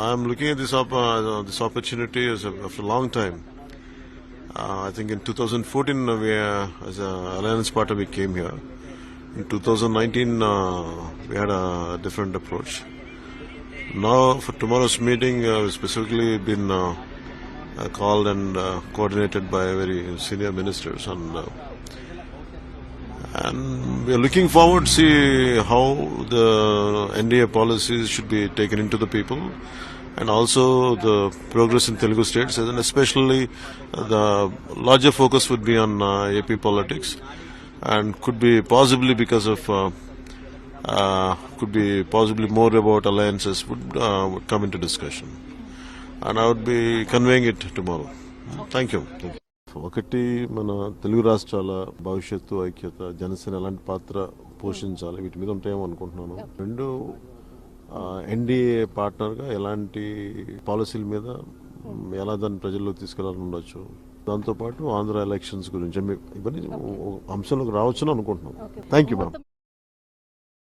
I'm looking at this op- uh, this opportunity as a, after a long time. Uh, I think in 2014 uh, we uh, as a alliance partner we came here. In 2019 uh, we had a different approach. Now for tomorrow's meeting uh, we've specifically been uh, uh, called and uh, coordinated by very senior ministers and. And we are looking forward to see how the NDA policies should be taken into the people and also the progress in Telugu states and especially uh, the larger focus would be on uh, AP politics and could be possibly because of uh, uh, could be possibly more about alliances would, uh, would come into discussion and I would be conveying it tomorrow. Thank you. Thank you. ఒకటి మన తెలుగు రాష్ట్రాల భవిష్యత్తు ఐక్యత జనసేన ఎలాంటి పాత్ర పోషించాలి. వీటి మీద ఉంటాయేమో అనుకుంటున్నాను. రెండు ఎన్డీఏ పార్ట్నర్గా ఎలాంటి పాలసీల మీద ఎలా దాన్ని ప్రజల్లోకి తీసుకెళ్ళాలని ఉండొచ్చు? దాంతోపాటు ఆంధ్ర ఎలక్షన్స్ గురించి ఇవన్నీ అంశంలోకి రావచ్చని అనుకుంటున్నాను. Thank you ma'am.